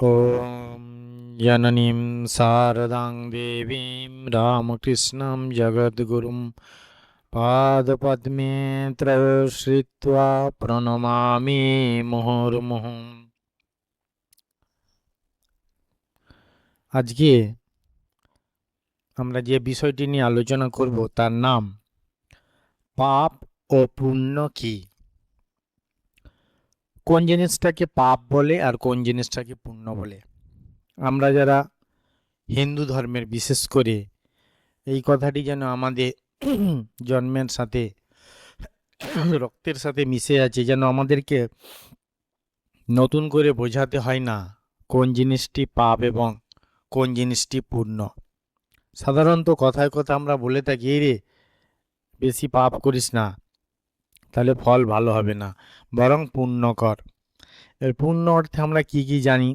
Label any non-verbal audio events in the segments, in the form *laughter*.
ॐ जननीं शारदां देवीं रामकृष्णं जगद्गुरुं पादपद्मे त्रयश्रित्वा প্রণমামি মুহুর্মুহুঃ আজকে আমরা যে বিষয়টি নিয়ে আলোচনা করব তার নাম পাপ ও পুণ্য কি কোন জিনিসটাকে পাপ বলে আর কোন জিনিসটাকে পুণ্য বলে? আমরা যারা হিন্দু ধর্মের, বিশেষ করে এই কথাটি যেন আমাদের জন্মের সাথে, রক্তের সাথে মিশে আছে, যেন আমাদেরকে নতুন করে বোঝাতে হয় না কোন জিনিসটি পাপ এবং কোন জিনিসটি পূর্ণ সাধারণত কথায় কথা আমরা বলে থাকি "এই রে, বেশি পাপ করিস না। তাহলে ফল ভালো হবে না। বরং পুণ্য কর। এর পুণ্য অর্থে আমরা কি কি জানি?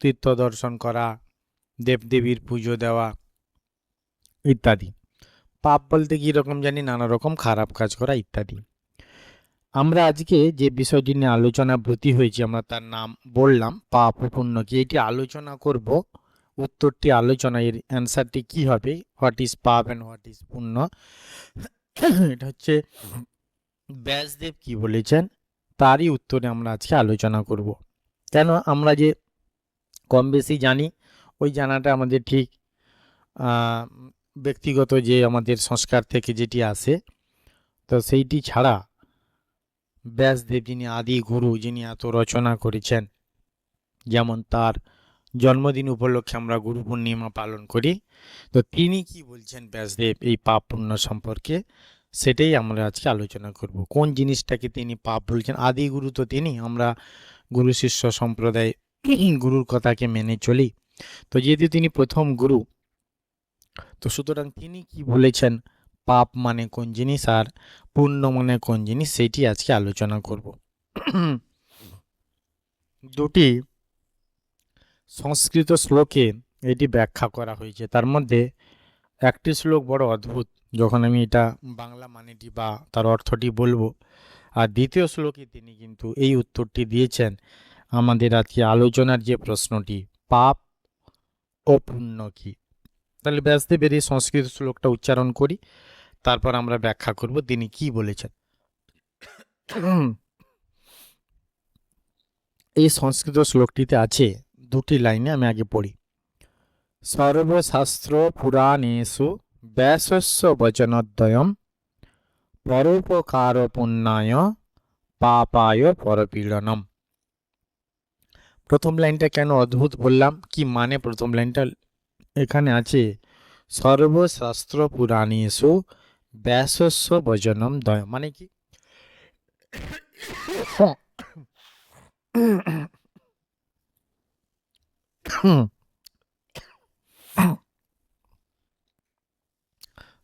তীর্থ দর্শন করা, দেবদেবীর পুজো দেওয়া ইত্যাদি। পাপ বলতে কি রকম জানি? নানা রকম খারাপ কাজ করা ইত্যাদি। আমরা আজকে যে বিষয়টি নিয়ে আলোচনা ব্রতী হয়েছি, আমরা তার নাম বললাম পাপ পুণ্য কি। এটি আলোচনা করব। উত্তরটি আলোচনা এর অ্যান্সারটি কি হবে? হোয়াট ইজ পাপ অ্যান্ড হোয়াট ইজ পুণ্য? এটা হচ্ছে ব্যাসদেব কি বলেছেন? তারই উত্তরে আমরা আজকে আলোচনা করব। কেন? আমরা যে কম বেশি জানি, ওই জানাটা আমাদের ঠিক ব্যক্তিগত যে আমাদের সংস্কার থেকে যেটি আসে, তো সেইটি ছাড়া ব্যাসদেব যিনি আদি গুরু, যিনি এত রচনা করেছেন, যেমন তার জন্মদিন উপলক্ষে আমরা গুরু পূর্ণিমা পালন করি, তো তিনি কি বলছেন ব্যাসদেব এই পাপ পুণ্য সম্পর্কে? সেটাই আমরা আজকে আলোচনা করব। কোন জিনিসটাকে তিনি পাপ বলছেন, আদি গুরু তো তিনি, আমরা গুরু, শিষ্য, সম্প্রদায় গুরুর কথাকে মেনে চলি। তো যেহেতু তিনি প্রথম গুরু, তো সুতরাং তিনি কি বলেছেন? পাপ মানে কোন জিনিস আর পুণ্য মানে কোন জিনিস সেটি আজকে আলোচনা করব। দুটি সংস্কৃত শ্লোকে এটি ব্যাখ্যা করা হয়েছে। তার মধ্যে একটি শ্লোক বড় অদ্ভুত। যখন আমি এটা বাংলা মানেটি বা তার অর্থটি বলব, আর দ্বিতীয় শ্লোকে তিনি কিন্তু এই উত্তরটি দিয়েছেন, আমাদের আজকে আলোচনার যে প্রশ্নটি, পাপ ও পুণ্য কি? তাহলে ব্যাসদেবের এই সংস্কৃত শ্লোকটা উচ্চারণ করি, তারপর আমরা ব্যাখ্যা করব তিনি কি বলেছেন। এই সংস্কৃত শ্লোকটিতে আছে দুটি লাইনে আমি আগে পড়ি। সর্বশাস্ত্র পুরাণেষু ব্যাসস্য বচনদ্বয়ম পরোপকার পুণ্যায় পাপায় পরপীড়নম। প্রথম লাইনটা কেন অদ্ভুত বললাম? কি মানে প্রথম লাইনটা? এখানে আছে সর্বশাস্ত্র পুরাণেষু ব্যাসস্য বচনম দ্বয় মানে কি?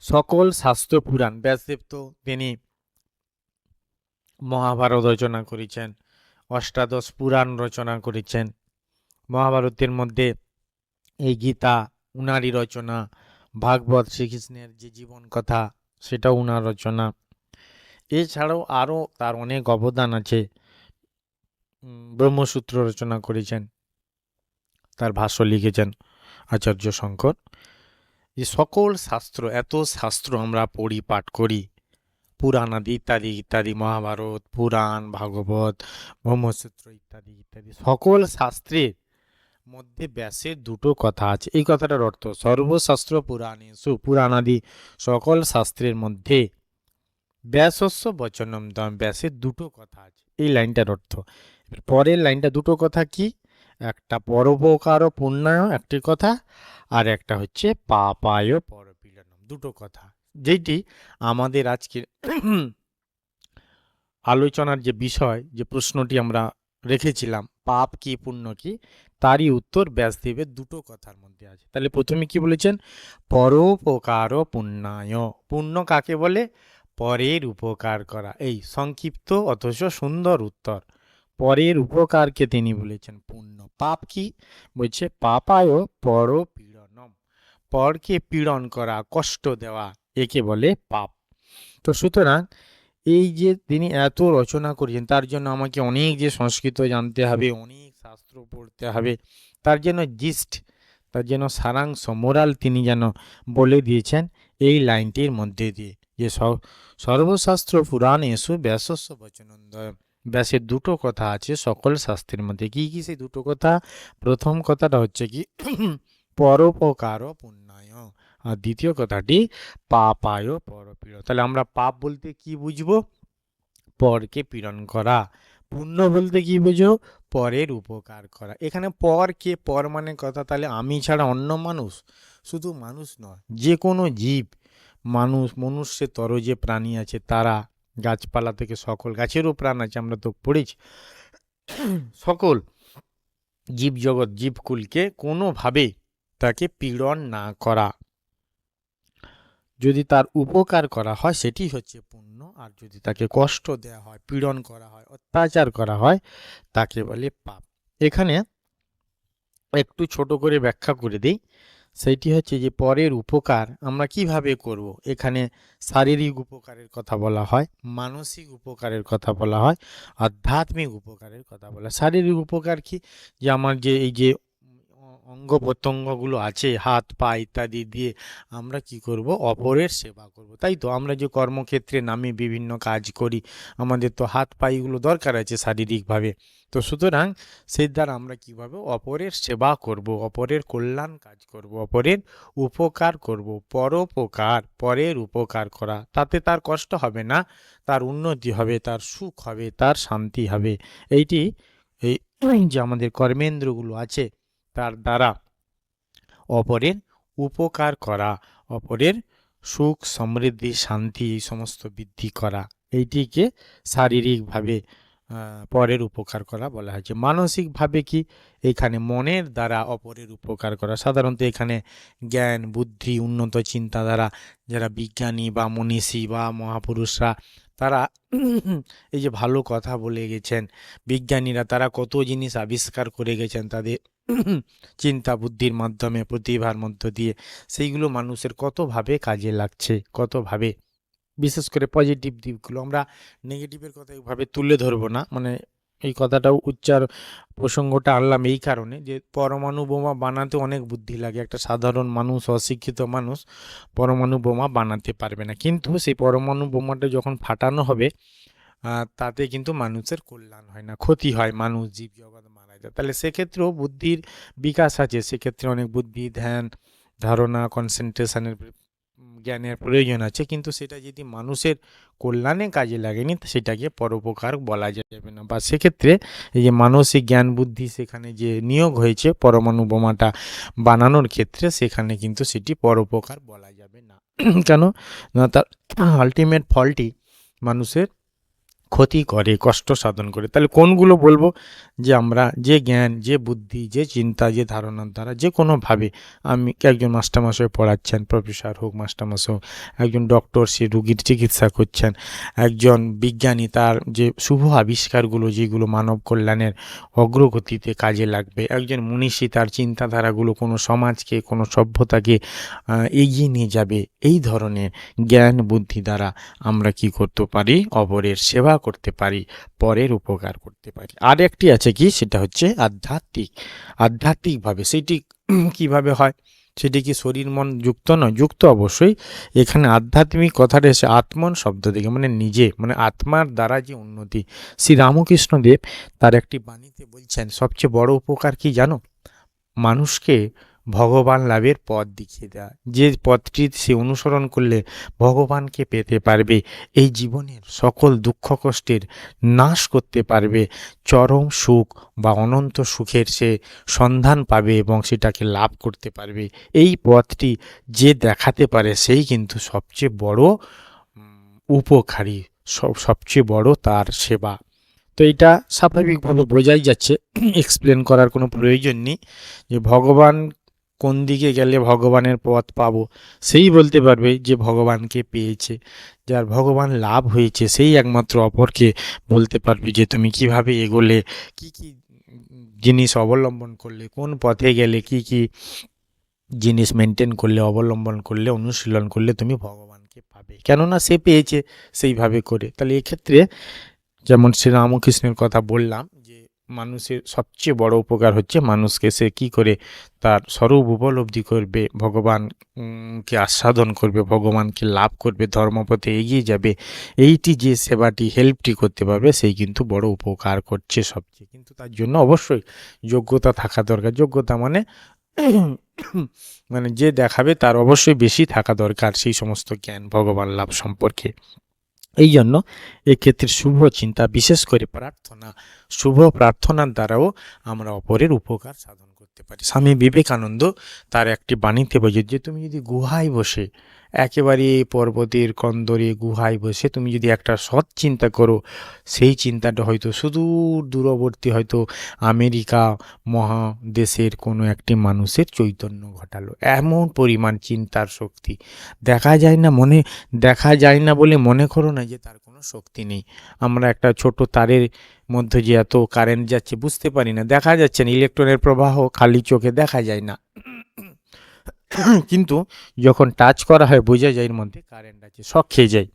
সকল শাস্ত্র পুরাণ ব্যাসদেব তো তিনি মহাভারত রচনা করেছেন, অষ্টাদশ পুরাণ রচনা করেছেন। মহাভারতের মধ্যে এই গীতা, উনারই রচনা, ভাগবত শ্রীকৃষ্ণের যে জীবন কথা, সেটাও উনার রচনা। এছাড়াও আরও তার অনেক অবদান আছে। ব্রহ্মসূত্র রচনা করেছেন, তার ভাষ্য লিখেছেন আচার্য শঙ্কর। যে সকল শাস্ত্র, এত শাস্ত্র আমরা পড়ি, পাঠ করি। পুরাণ আদি ইত্যাদি ইত্যাদি, মহাভারত, পুরাণ, ভাগবত, ব্রহ্মসূত্র ইত্যাদি ইত্যাদি। সকল শাস্ত্রের মধ্যে ব্যাসের দুটো কথা আছে। এই কথাটার অর্থ, সর্বশাস্ত্র পুরাণে সুপুরাণাদি সকল শাস্ত্রের মধ্যে ব্যাসস্য বচনম দম, ব্যাসের দুটো কথা আছে। এই লাইনটার অর্থ। পরের লাইনটা, দুটো কথা কি? একটা পরোপকার ও পুণ্যায়, একটি কথা, আর একটা হচ্ছে পাপায় পরপীড়নম। দুটো কথা। যেটি আমাদের আজকের আলোচনার যে বিষয়, যে প্রশ্নটি আমরা রেখেছিলাম, পাপ কি, পুণ্য কি, তারই উত্তর ব্যাসদেবের দুটো কথার মধ্যে আছে। তাহলে প্রথমে কি বলেছেন? পরোপকার পুণ্যায়। পুণ্য কাকে বলে? পরের উপকার করা। এই সংক্ষিপ্ত অথচ সুন্দর উত্তর। পরের উপকারকে তিনি বলেছেন, পুণ্য। পাপ কি? বলছে, পাপায় পর পীড়নম। পরকে পীড়ন করা, কষ্ট দেওয়া, একে বলে পাপ। তো সুতরাং এই যে তিনি এত রচনা করেছেন, তার জন্য আমাকে অনেক যে সংস্কৃত জানতে হবে, অনেক শাস্ত্র পড়তে হবে, তার যেন জিস্ট তার যেন সারাংশ মোরাল তিনি যেন বলে দিয়েছেন এই লাইনটির মধ্যে দিয়ে। যে সর্বশাস্ত্র পুরাণে এসু, ব্যাসস্য বচনন্দয় ব্যাসের দুটো কথা আছে সকল শাস্ত্রের মধ্যে। কি কি সেই দুটো কথা? প্রথম কথাটা হচ্ছে কি *clears throat* পরোপকার পুণ্যায়। আর দ্বিতীয় কথাটি, পাপায় পরপীড়। তাহলে আমরা পাপ বলতে কি বুঝব? পরকে পীড়ন করা। পুণ্য বলতে কি বুঝো? পরের উপকার করা। এখানে পর কে পর মানে কথা, তাহলে আমি ছাড়া অন্য মানুষ? শুধু মানুষ নয়, যে কোনো জীব, মানুষ, মনুষ্যের তর যে প্রাণী আছে, তারা গাছপালা থেকে সকল গাছেরও প্রাণ আছে, আমরা তো পড়েছি। সকল জীবজগৎ, জীবকুলকে কোনোভাবে তাকে পীড়ন না করা। যদি তার উপকার করা হয়, সেটি হচ্ছে পুণ্য, আর যদি তাকে কষ্ট দেওয়া হয়, পীড়ন করা হয়, অত্যাচার করা হয়, তাকে বলে পাপ। এখানে একটু ছোট করে ব্যাখ্যা করে দিই। সেইটি হচ্ছে যে পরের উপকার আমরা কীভাবে করব? এখানে শারীরিক উপকারের কথা বলা হয়, মানসিক উপকারের কথা বলা হয়, আধ্যাত্মিক উপকারের কথা বলা শারীরিক উপকার কি? যে আমার যে এই যে অঙ্গ প্রত্যঙ্গগুলো আছে, হাত, পা ইত্যাদি দিয়ে আমরা কি করব? অপরের সেবা করব। তাই তো আমরা যে কর্মক্ষেত্রে নামে বিভিন্ন কাজ করি, আমাদের তো হাত পাইগুলো দরকার আছে শারীরিকভাবে। তো সুতরাং সেই দ্বারা আমরা কীভাবে অপরের সেবা করব, অপরের কল্যাণ কাজ করব, অপরের উপকার করব, পরোপকার, পরের উপকার করা। তাতে তার কষ্ট হবে না, তার উন্নতি হবে, তার সুখ হবে, তার শান্তি হবে। এইটি এই যে আমাদের কর্মেন্দ্রগুলো আছে তার দ্বারা। অপরের উপকার করা, অপরের সুখ, সমৃদ্ধি, শান্তি, এই সমস্ত বৃদ্ধি করা, এইটিকে শারীরিকভাবে পরের উপকার করা বলা হয়েছে। মানসিকভাবে কি? এখানে মনের দ্বারা অপরের উপকার করা। সাধারণত এখানে জ্ঞান, বুদ্ধি, উন্নত চিন্তাধারা যারা বিজ্ঞানী বা মনীষী বা মহাপুরুষরা, তারা এই যে ভালো কথা বলে গেছেন, বিজ্ঞানীরা তারা কত জিনিস আবিষ্কার করে গেছেন তাদের চিন্তা বুদ্ধির মাধ্যমে, প্রতিভার মধ্য দিয়ে, সেইগুলো মানুষের কতভাবে কাজে লাগছে, কতভাবে? বিশেষ করে পজিটিভ দিকগুলো। আমরা নেগেটিভের কথা এইভাবে তুলে ধরবো না। মানে এই কথাটাও উচ্চার প্রসঙ্গটা আনলাম এই কারণে যে, পরমাণু বোমা বানাতে অনেক বুদ্ধি লাগে। একটা সাধারণ মানুষ, অশিক্ষিত মানুষ পরমাণু বোমা বানাতে পারবে না। কিন্তু সেই পরমাণু বোমাটা যখন ফাটানো হবে তাতে কিন্তু মানুষের কল্যাণ হয় না, ক্ষতি হয় মানুষ, জীবজগৎ মারা যায় তাহলে সেক্ষেত্রেও বুদ্ধির বিকাশ আছে। সেক্ষেত্রে অনেক বুদ্ধি, ধ্যান, ধারণা কনসেন্ট্রেশনের জ্ঞানের প্রয়োজন আছে। কিন্তু সেটা যদি মানুষের কল্যাণে কাজে লাগেনি, সেটাকে পরোপকার বলা যাবে না। বা সেক্ষেত্রে এই যে মানসিক জ্ঞান, বুদ্ধি সেখানে যে নিয়োগ হয়েছে, পরমাণু বোমাটা বানানোর ক্ষেত্রে সেখানে কিন্তু সেটি পরোপকার বলা যাবে না। *clears throat* কেন? না, তার আলটিমেট ফলটি মানুষের ক্ষতি করে, কষ্ট সাধন করে। তাহলে কোনগুলো বলব? যে আমরা যে জ্ঞান, যে বুদ্ধি, যে চিন্তা, যে ধারণার দ্বারা যে কোনোভাবে আমি একজন মাস্টারমশাই পড়াচ্ছেন, প্রফেসর হোক, মাস্টারমশাই হোক, একজন ডক্টর, সে রুগীর চিকিৎসা করছেন, একজন বিজ্ঞানী, তার যে শুভ আবিষ্কারগুলো, যেগুলো মানব কল্যাণের অগ্রগতিতে কাজে লাগবে, একজন মনীষী, তার চিন্তাধারাগুলো কোনো সমাজকে, কোনো সভ্যতাকে এগিয়ে নিয়ে যাবে, এই ধরনের জ্ঞান, বুদ্ধি দ্বারা আমরা কি করতে পারি? অপরের সেবা করতে পারি, পরের উপকার করতে পারি। আর একটি আছে কি? সেটা হচ্ছে আধ্যাত্মিক। আধ্যাত্মিকভাবে সেটি কীভাবে হয়? সেটি কি শরীর মন যুক্ত নয়? যুক্ত অবশ্যই। এখানে আধ্যাত্মিক কথাটা এসে আত্মন শব্দ থেকে মানে নিজে মানে আত্মার দ্বারা যে উন্নতি। শ্রী রামকৃষ্ণ দেব তার একটি বাণীতে বলছেন, সবচেয়ে বড় উপকার কি জানো? মানুষকে ভগবান লাভের পথ দেখিয়ে দেওয়া যে পথটি সে অনুসরণ করলে ভগবানকে পেতে পারবে। এই জীবনের সকল দুঃখ কষ্টের নাশ করতে পারবে। চরম সুখ বা অনন্ত সুখের সে সন্ধান পাবে এবং সেটাকে লাভ করতে পারবে। এই পথটি যে দেখাতে পারে সেই কিন্তু সবচেয়ে বড় উপকারী, সব, সবচেয়ে বড় তার সেবা। তো এটা স্বাভাবিকভাবে বোঝাই যাচ্ছে। *clears throat* এক্সপ্লেন করার কোনো প্রয়োজন নেই। যে ভগবান কোন দিকে গেলে ভগবানের পথ পাবো? সেই বলতে পারবে যে ভগবানকে পেয়েছে। যার ভগবান লাভ হয়েছে, সেই একমাত্র অপরকে বলতে পারবে যে তুমি কীভাবে এগোলে, কি কি জিনিস অবলম্বন করলে, কোন পথে গেলে, কি কি জিনিস মেনটেন করলে, অবলম্বন করলে, অনুশীলন করলে তুমি ভগবানকে পাবে। কেননা সে পেয়েছে সেইভাবে করে। তাহলে এক্ষেত্রে যেমন শ্রী রামকৃষ্ণের কথা বললাম মানুষের সবচেয়ে বড় উপকার হচ্ছে মানুষকে সে কি করে তার স্বরূপ উপলব্ধি করবে ভগবানকে আস্বাদন করবে, ভগবানকে লাভ করবে, ধর্মপথে এগিয়ে যাবে। এইটি যে সেবাটি, হেল্পটি করতে পারবে, সেই কিন্তু বড় উপকার করছে সবচেয়ে। কিন্তু তার জন্য অবশ্যই যোগ্যতা থাকা দরকার। যোগ্যতা মানে *coughs* মানে যে দেখাবে তার অবশ্যই বেশি থাকা দরকার সেই সমস্ত জ্ঞান, ভগবান লাভ সম্পর্কে। এই জন্য এক্ষেত্রে শুভ চিন্তা, বিশেষ করে প্রার্থনা। শুভ প্রার্থনার দ্বারাও আমরা অপরের উপকার সাধন করতে পারি। স্বামী বিবেকানন্দ তার একটি বাণীতে বলছে যে, তুমি যদি গুহায় বসে একেবারে পর্বতের কন্দরে গুহায় বসে তুমি যদি একটা সৎ চিন্তা করো, সেই চিন্তাটা হয়তো সুদূর দূরবর্তী হয়তো আমেরিকা মহাদেশের কোনো একটি মানুষের চৈতন্য ঘটালো। এমন পরিমাণ চিন্তার শক্তি। দেখা যায় না মনে, দেখা যায় না বলে মনে করো না যে তার কোনো শক্তি নেই। আমরা একটা ছোট তারের মধ্যে যে এত কারেন্ট যাচ্ছে বুঝতে পারি না। দেখা যাচ্ছে না, ইলেকট্রনের প্রবাহ খালি চোখে দেখা যায় না। *coughs* কিন্তু যখন টাচ করা হয় বোঝা যায় এর মধ্যে কারেন্ট আছে শখ খেয়ে যায়।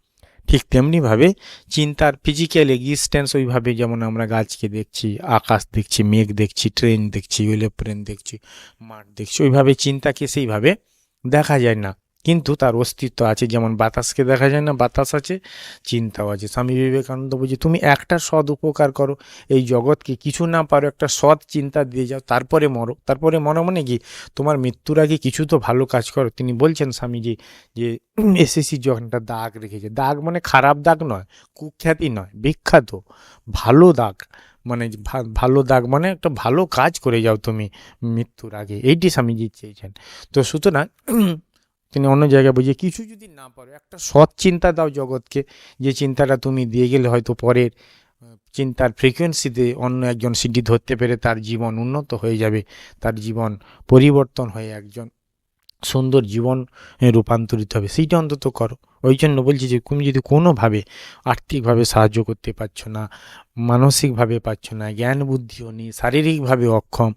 ঠিক তেমনিভাবে চিন্তার ফিজিক্যাল এক্সিস্টেন্স ওইভাবে যেমন আমরা গাছকে দেখছি, আকাশ দেখছি, মেঘ দেখছি ট্রেন দেখছি এরোপ্লেন দেখছি, মাঠ দেখছি, ওইভাবে চিন্তাকে সেইভাবে দেখা যায় না। কিন্তু তার অস্তিত্ব আছে, যেমন বাতাসকে দেখা যায় না, বাতাস আছে, চিন্তাও আছে। স্বামী বিবেকানন্দ বলছে, তুমি একটা সৎ উপকার করো, এই জগৎকে কিছু না পারো, একটা সৎ চিন্তা দিয়ে যাও, তারপরে মরো। তারপরে মনে মনে কি? তোমার মৃত্যুর আগে কিছু তো ভালো কাজ করো। তিনি বলছেন স্বামীজি যে, এসএসসি যখন একটা দাগ রেখেছে, দাগ মানে খারাপ দাগ নয়, কুখ্যাতি নয়, বিখ্যাত, ভালো দাগ মানে ভালো দাগ মানে একটা ভালো কাজ করে যাও তুমি মৃত্যুর আগে। এইটি স্বামীজি চেয়েছেন। তো সুতরাং তিনি অন্য জায়গায় বুঝিয়ে কিছু যদি না পারো, একটা সৎ চিন্তা দাও জগৎকে, যে চিন্তাটা তুমি দিয়ে গেলে হয়তো পরের চিন্তার ফ্রিকোয়েন্সিতে অন্য একজন সিডি ধরতে পেরে তার জীবন উন্নত হয়ে যাবে, তার জীবন পরিবর্তন হয়ে একজন সুন্দর জীবন রূপান্তরিত হবে। সেইটা অন্তত করো। ওই জন্য বলছি যে, তুমি যদি কোনোভাবে আর্থিকভাবে সাহায্য করতে পারছ না, মানসিকভাবে পারছ না, জ্ঞান বুদ্ধিও নেই, শারীরিকভাবে অক্ষম,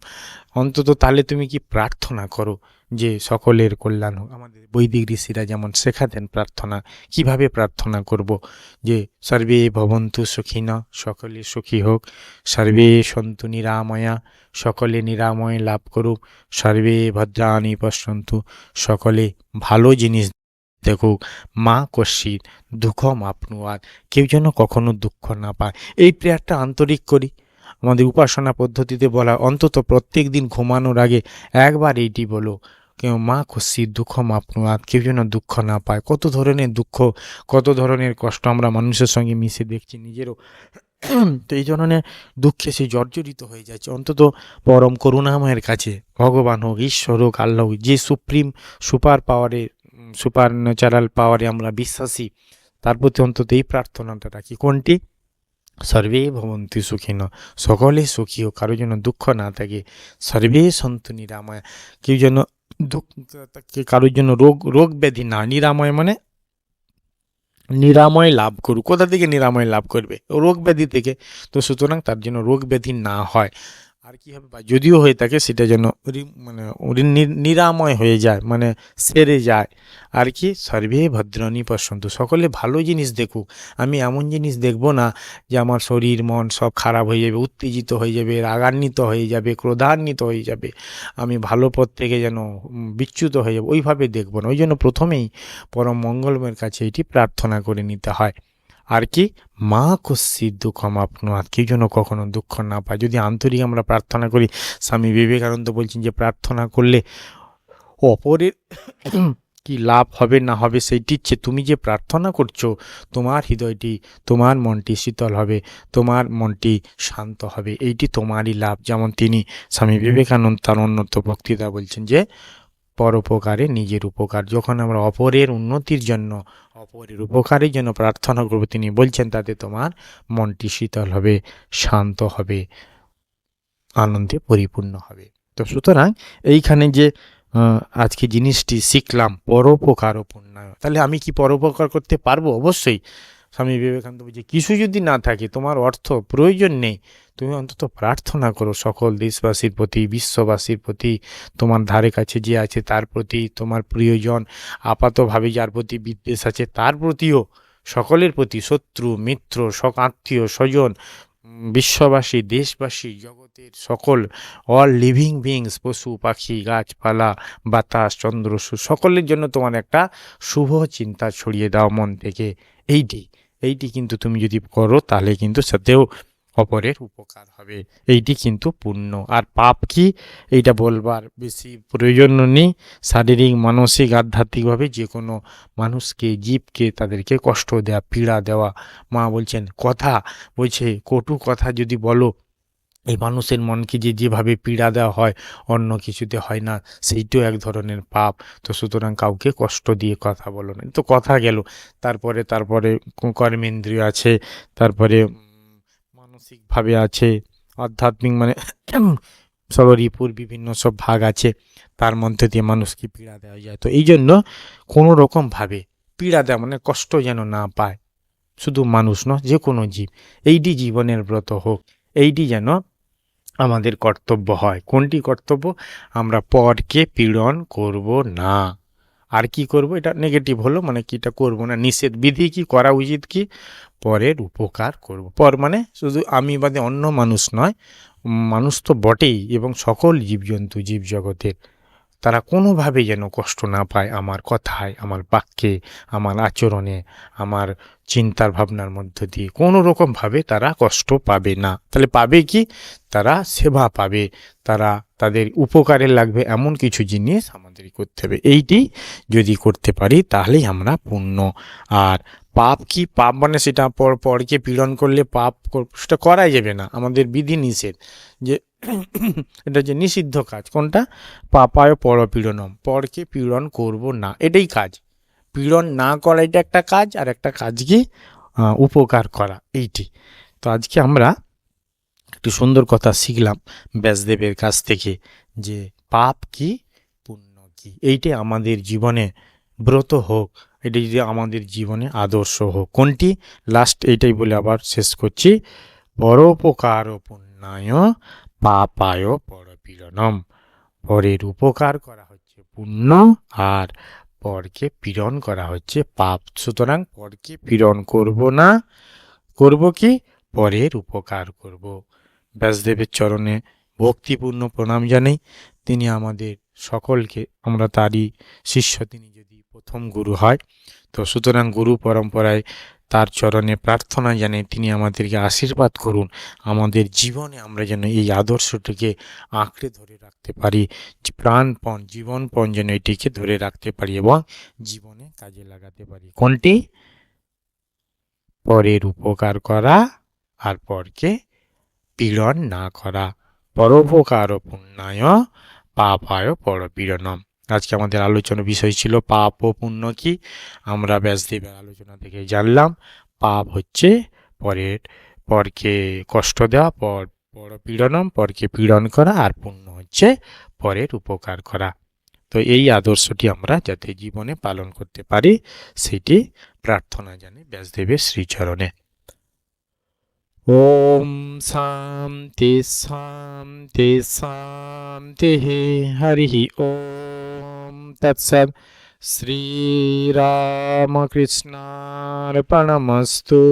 অন্তত তাহলে তুমি কি প্রার্থনা করো যে, সকলের কল্যাণ হোক? আমাদের বৈদিক ঋষিরা যেমন শেখাতেন প্রার্থনা, কীভাবে প্রার্থনা করব? যে, সর্বে ভবন্তু সুখিন সকলে সুখী হোক, সর্বে সন্তু নিরাময়া, সকলে নিরাময় লাভ করুক, সর্বে ভদ্রাণী পশ্যন্তু, সকলে ভালো জিনিস দেখুক, মা কশির দুঃখ মাপনুয়ার কেউ যেন কখনো দুঃখ না পায়। এই প্রেয়ারটা আন্তরিক করি। আমাদের উপাসনা পদ্ধতিতে বলা, অন্তত প্রত্যেক দিন ঘুমানোর আগে একবার এইটি বলো, কেউ মা খুশি দুঃখ মাপনুয়াত কেউ যেন দুঃখ না পায়। কত ধরনের দুঃখ, কত ধরনের কষ্ট আমরা মানুষের সঙ্গে মিশে দেখছি নিজেরও। *clears throat* তো এই ধরনের দুঃখে সে জর্জরিত হয়ে যাচ্ছে। অন্তত পরম করুণাময়ের কাছে ভগবান হোক, ঈশ্বর হোক, আল্লাহ হোক, যে সুপ্রিম, সুপার পাওয়ারের সুপার ন্যাচারাল পাওয়ারে আমরা বিশ্বাসী। তার প্রতি অন্তত এই প্রার্থনাটা রাখি। কোনটি? সর্বে ভবন্তি সুখিন, সকলে সুখী হোক, কারও যেন দুঃখ না থাকে, সর্বে সন্তু নিরাময়। কেউ যেন দুঃখ কারোর জন্য রোগ রোগ ব্যাধি না, নিরাময় মানে নিরাময় লাভ করুক। কোথা থেকে নিরাময় লাভ করবে? রোগ ব্যাধি থেকে। তো সুতরাং তার জন্য রোগ ব্যাধি না হয়। আর কি হবে? বা যদিও হয়ে থাকে, সেটা যেন মানে নিরাময় হয়ে যায় মানে সেরে যায়। আর কি? সর্বে ভদ্রাণী পছন্দ সকলে ভালো জিনিস দেখুক। আমি এমন জিনিস দেখব না যে আমার শরীর, মন সব খারাপ হয়ে যাবে, উত্তেজিত হয়ে যাবে, রাগান্বিত হয়ে যাবে, ক্রোধান্বিত হয়ে যাবে। আমি ভালো পথ থেকে যেন বিচ্যুত হয়ে যাব, ওইভাবে দেখব না। ওই জন্য প্রথমেই পরম মঙ্গলমের কাছে এটি প্রার্থনা করে নিতে হয়। আর কি? মা কস্যি দুঃখম আপনার কেউ যেন কখনো দুঃখ না পায়। যদি আন্তরিক আমরা প্রার্থনা করি, স্বামী বিবেকানন্দ বলছেন যে প্রার্থনা করলে অপরের কি লাভ হবে না হবে সেইটি ইচ্ছে তুমি যে প্রার্থনা করছ, তোমার হৃদয়টি, তোমার মনটি শীতল হবে, তোমার মনটি শান্ত হবে। এইটি তোমারই লাভ। যেমন তিনি স্বামী বিবেকানন্দ তার অন্যত বক্তৃতা বলছেন যে পরোপকারে নিজের উপকার। যখন আমরা অপরের উন্নতির জন্য, অপরের উপকারের জন্য প্রার্থনা করব, তিনি বলছেন, তাতে তোমার মনটি শীতল হবে, শান্ত হবে, আনন্দে পরিপূর্ণ হবে। তো সুতরাং এইখানে যে আজকে জিনিসটি শিখলাম, পরোপকার ও তাহলে আমি কি পরোপকার করতে পারব? অবশ্যই। স্বামী বিবেকানন্দ বলছে, কিছু যদি না থাকে, তোমার অর্থ প্রয়োজন নেই। তুমি অন্তত প্রার্থনা করো সকল দেশবাসীর প্রতি, বিশ্ববাসীর প্রতি, তোমার ধারে কাছে যে আছে তার প্রতি, তোমার প্রিয়জন আপাতভাবে যার প্রতি বিদ্বেষ আছে তার প্রতিও, সকলের প্রতি, শত্রু, মিত্র, সক, আত্মীয়, স্বজন, বিশ্ববাসী, দেশবাসী, জগতের সকল অল লিভিং বিংস পশু, পাখি, গাছপালা, বাতাস, চন্দ্র সকলের জন্য তোমার একটা শুভ চিন্তা ছড়িয়ে দাও মন থেকে। এইটি এইটি কিন্তু তুমি যদি করো, তাহলে কিন্তু সাথেও অপরের উপকার হবে। এইটি কিন্তু পুণ্য আর পাপ কি? এইটা বলবার বেশি প্রয়োজন নেই। শারীরিক, মানসিক, আধ্যাত্মিকভাবে যে কোনো মানুষকে, জীবকে তাদেরকে কষ্ট দেওয়া, পীড়া দেওয়া, মা বলছেন, কথা। বলছে, কটু কথা যদি বলো এই মানুষের মনকে যে যেভাবে পীড়া দেওয়া হয়, অন্য কিছুতে হয় না। সেইটাও এক ধরনের পাপ। তো সুতরাং কাউকে কষ্ট দিয়ে কথা বলো না। তো কথা গেল। তারপরে তারপরে কর্মেন্দ্রিয় আছে, তারপরে মানসিকভাবে আছে, আধ্যাত্মিক মানে *coughs* সরিপুর বিভিন্ন সব ভাগ আছে, তার মধ্যে দিয়ে মানুষকে পীড়া দেওয়া যায়। তো এই জন্য কোনো রকমভাবে পীড়া দেওয়া মানে কষ্ট যেন না পায়। শুধু মানুষ নয় যে কোনো জীব। এইটি জীবনের ব্রত হোক এইটি যেন আমাদের কর্তব্য হয়। কোনটি কর্তব্য? আমরা পরকে পীড়ন করব না। আর কি করব? এটা নেগেটিভ হলো মানে কি এটা করব না? নিষেধ বিধি কি? করা উচিত কি? পরের উপকার করব। পর মানে শুধু আমি বাদে অন্য মানুষ নয়, মানুষ তো বটেই এবং সকল জীবজন্তু জীবজগতের। তারা কোনোভাবে যেন কষ্ট না পায় আমার কথায়, আমার বাক্যে, আমার আচরণে, আমার চিন্তার ভাবনার মধ্য দিয়ে। কোনো রকমভাবে তারা কষ্ট পাবে না। তাহলে পাবে কি? তারা সেবা পাবে। তারা তাদের উপকারে লাগবে এমন কিছু জিনিস আমাদের করতে হবে। এইটি যদি করতে পারি তাহলেই আমরা পূর্ণ। আর পাপ কি পাপ মানে সেটা পর, পরকে পীড়ন করলে পাপ সেটা করাই যাবে না। আমাদের বিধি নিষেধ। যে *coughs* এটা যে নিষিদ্ধ কাজ। কোনটা? পাপায় পরপীড়নম। পরকে পীড়ন করব না। এটাই কাজ। পীড়ন না করা এটা একটা কাজ, আর একটা কাজ কি উপকার করা। এইটি। তো আজকে আমরা একটু সুন্দর কথা শিখলাম ব্যাসদেবের কাছ থেকে, যে পাপ কি, পুণ্য কি। এইটাই আমাদের জীবনে ব্রত হোক, এটি যদি আমাদের জীবনে আদর্শ হোক। কোনটি? লাস্ট এইটাই বলে আবার শেষ করছি। পরোপকার পুণ্যায় পাপায় পরপীড়নম। পরের উপকার করা হচ্ছে পুণ্য আর পরকে পীড়ন করা হচ্ছে পাপ। সুতরাং পরকে পীড়ন করব না। করব কি? পরের উপকার করব। ব্যাসদেবের চরণে ভক্তিপূর্ণ প্রণাম জানাই। তিনি আমাদের সকলকে আমরা তারই শিষ্য তিনি যদি প্রথম গুরু হয়। তো সুতরাং গুরু পরম্পরায় তার চরণে প্রার্থনা জানাই তিনি আমাদেরকে আশীর্বাদ করুন। আমাদের জীবনে আমরা যেন এই আদর্শটিকে আঁকড়ে ধরে রাখতে পারি, প্রাণপণ, জীবনপণ যেন এটিকে ধরে রাখতে পারি এবং জীবনে কাজে লাগাতে পারি। কোনটি? পরের উপকার করা আর পরকে পীড়ন না করা। পরোপকার পুণ্যায় পাপায় পরপীড়নম। আজকে আমাদের আলোচনা বিষয় ছিল পাপ ও পুণ্য কি? আমরা ব্যাসদেবের আলোচনা থেকে জানলাম, পাপ হচ্ছে পরের, পরকে কষ্ট দেওয়া, পর পরপীড়নম, পরকে পীড়ন করা আর পুণ্য হচ্ছে পরের উপকার করা। তো এই আদর্শটি আমরা যাতে জীবনে পালন করতে পারি, সেটি প্রার্থনা জানি ব্যাসদেবের শ্রীচরণে। ॐ शान्ति ओम शान्तिः श्री राम तत्सत् श्रीरामकृष्णार्पणमस्तु।